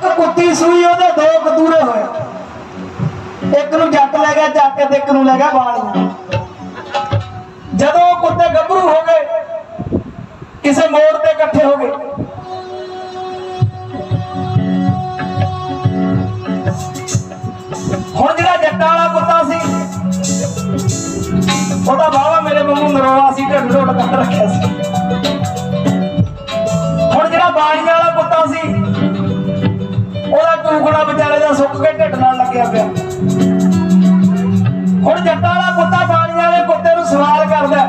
ਇੱਕ ਕੁੱਤੀ ਸੂਈ ਉਹਦੇ ਦੋ ਕਤੂਰੇ ਹੋਏ। ਇੱਕ ਨੂੰ ਜੱਟ ਲੈ ਗਿਆ ਚੱਕ ਤੇ ਇੱਕ ਨੂੰ ਲੈ ਗਿਆ ਬਾਣੀਆਂ ਜਦੋਂ ਉਹ ਕੁੱਤੇ ਗੱਭਰੂ ਹੋ ਗਏ, ਕਿਸੇ ਮੋੜ ਤੇ ਇਕੱਠੇ ਹੋ ਗਏ। ਹੁਣ ਜਿਹੜਾ ਜੱਟਾਂ ਵਾਲਾ ਕੁੱਤਾ ਸੀ, ਉਹਦਾ ਬਾਵਾ ਮੇਰੇ ਵਾਂਗੂ ਨਰੋਆ ਸੀ ਢਿੱਡ ਢੋਡ ਕੱਢ ਰੱਖਿਆ ਸੀ। ਹੁਣ ਜੱਟਾਂ ਵਾਲਾ ਕੁੱਤਾ ਪਾਣੀ ਵਾਲੇ ਕੁੱਤੇ ਨੂੰ ਸਵਾਲ ਕਰਦਾ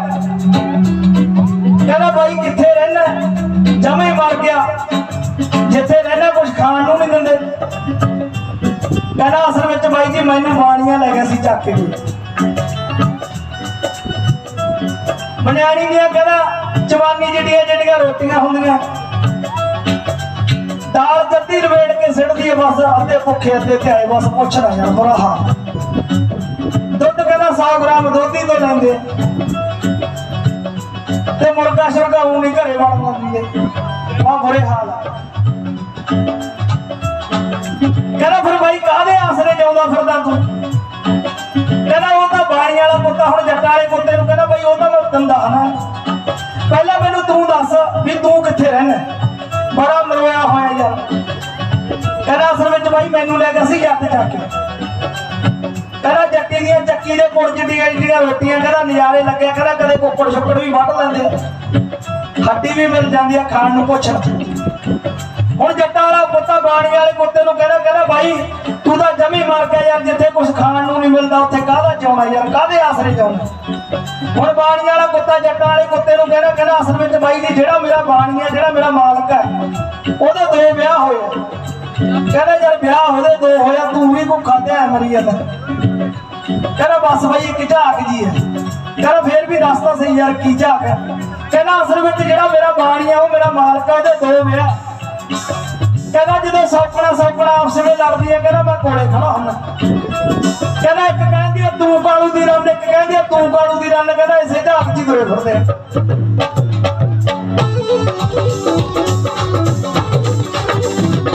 ਕਹਿੰਦਾ ਬਾਈ, ਕਿੱਥੇ ਰਹਿਣਾ ਜਮੇ ਮਰ ਗਿਆ। ਜਿੱਥੇ ਰਹਿਣਾ ਕੁਝ ਖਾਣ ਨੂੰ ਨਹੀਂ ਦਿੰਦੇ। ਕਹਿੰਦਾ ਅਸਲ ਵਿੱਚ ਬਾਈ ਜੀ, ਮੈਨੂੰ ਬਾਣੀਆਂ ਲੈ ਗਿਆ ਸੀ ਚੱਕ ਕੇ। ਬਨਿਆਣੀ ਦੀਆਂ ਕਹਿੰਦਾ, ਜਵਾਨੀ ਜਿਹੜੀਆਂ ਜਿਹੜੀਆਂ ਰੋਟੀਆਂ ਹੁੰਦੀਆਂ। ਦਾਲ ਜੱਦੀ ਰਵੇੜ ਕੇ ਸਿੱਟਦੀ ਹੈ, ਬਸ, ਅੱਧੇ ਭੁੱਖੇ ਅੱਧੇ ਧਿਆਏ, ਬਸ ਪੁੱਛਣਾ ਯਾਰ, ਬੁਰਾ ਹਾਲ। 100 ਗ੍ਰਾਮ ਦੁੱਧ ਤੋਂ ਲੈਂਦੇ ਤੇ ਮੁਰਗਾ ਸ਼ੁਰਗਾ ਉਹ ਨਹੀਂ ਘਰੇ ਵੜ ਲੈਂਦੀ ਹੈ ਆ ਬੁਰੇ ਹਾਲ ਆ। ਕਹਿੰਦਾ ਫਿਰ ਬਾਈ ਕਾਹਦੇ ਆਸਰੇ ਜਾਉਂਦਾ ਫਿਰਦਾ ਤੂੰ? ਕਹਿੰਦਾ ਉਹ ਤਾਂ ਬਾਣੀ ਵਾਲਾ ਕੁੱਤਾ, ਹੁਣ ਜੱਟਾਂ ਵਾਲੇ ਪੁੱਤੇ ਨੂੰ ਕਹਿੰਦਾ ਬਾਈ ਉਹ ਤਾਂ ਮੈਂ ਦੰਦਾ ਹਨਾ ਪਹਿਲਾਂ ਮੈਨੂੰ ਤੂੰ ਦੱਸ ਵੀ ਤੂੰ ਕਿੱਥੇ ਰਹਿਣਾ? ਬੜਾ ਮਰੋਇਆ ਹੋਇਆ ਯਾਰ। ਕਹਿੰਦਾ ਅਸਲ ਵਿੱਚ ਬਾਈ ਮੈਨੂੰ ਲੈ ਗਿਆ ਸੀ ਜੱਟ ਚੱਕ ਕੇ। ਜੱਟੀ ਦੇ ਪੁਰਜ ਦੀਆਂ ਜਿਹੜੀਆਂ ਰੋਟੀਆਂ, ਕਹਿੰਦਾ ਨਜ਼ਾਰੇ ਲੱਗਿਆ, ਕਹਿੰਦਾ ਕਦੇ ਕੁੱਕੜ ਛੁੱਕੜ ਵੀ ਵੱਢ ਲੈਂਦੇ। ਹੱਡੀ ਵੀ ਮਿਲ ਜਾਂਦੀ ਆ ਖਾਣ ਨੂੰ ਪੁੱਛ ਹੁਣ ਜੱਟਾਂ ਵਾਲਾ ਕੁੱਤਾ ਬਾਣੀ ਵਾਲੇ ਕੁੱਤੇ ਨੂੰ ਕਹਿੰਦਾ ਕਹਿੰਦਾ ਭਾਈ, ਤੂੰ ਤਾਂ ਜਮੀ ਮਰ ਗਿਆ ਯਾਰ, ਜਿੱਥੇ ਕੁਝ ਖਾਣ ਨੂੰ ਨਹੀਂ ਮਿਲਦਾ, ਉੱਥੇ ਕਾਹਦਾ ਚਾਉਣਾ ਯਾਰ, ਕਾਹਦੇ ਆਸਰੇ ਚਾਉਣਾ ਹੁਣ ਬਾਣੀ ਵਾਲਾ ਕੁੱਤਾ ਜੱਟਾਂ ਵਾਲੇ ਕੁੱਤੇ ਨੂੰ ਕਹਿੰਦਾ ਕਹਿੰਦਾ ਅਸਲ ਵਿੱਚ ਬਾਈ ਜੀ, ਜਿਹੜਾ ਮੇਰਾ ਬਾਣੀ ਹੈ ਜਿਹੜਾ ਮੇਰਾ ਮਾਲਕ ਹੈ, ਉਹਦੇ ਦੋ ਵਿਆਹ ਹੋਏ ਕਹਿੰਦਾ ਯਾਰ ਵਿਆਹ ਉਹਦੇ ਦੋ ਹੋਇਆ ਤੂੰ ਵੀ ਭੁੱਖਾ ਤੇ ਮਰੀ ਜਾਂਦਾ। ਕਹਿੰਦਾ ਬਸ ਬਾਈ ਇੱਕ ਝਾਕ ਜੀ ਹੈ। ਕਹਿੰਦਾ ਫੇਰ ਵੀ ਰਸਤਾ ਸਹੀ ਯਾਰ, ਕੀ ਝਾਕ ਹੈ? ਕਹਿੰਦਾ ਅਸਲ ਵਿੱਚ ਜਿਹੜਾ ਮੇਰਾ ਬਾਣੀ ਹੈ ਉਹ ਮੇਰਾ ਮਾਲਕ ਹੈ ਦੋ ਵਿਆਹ। ਕਹਿੰਦਾ ਜਦੋਂ ਸੌਕਣਾ ਸੌਕਣਾ ਆਪਸ ਵਿੱਚ ਲੜਦੀ ਹੈ, ਕਹਿੰਦਾ ਮੈਂ ਕੋਲੇ ਖੜਾ ਹੁੰਦਾ। ਕਹਿੰਦਾ ਇੱਕ ਕਹਿੰਦੀ ਆ ਤੂੰ ਕਾਲੂ ਦੀ ਰੰਨ ਇੱਕ ਕਹਿੰਦੀ ਆ ਤੂੰ ਕਾਲੂ ਦੀ ਰੰਨ ਕਹਿੰਦਾ ਇਸੇ ਝਾਕ ਚ ਹੀ ਤੁਰੇ ਫਿਰਦੇ ਆ।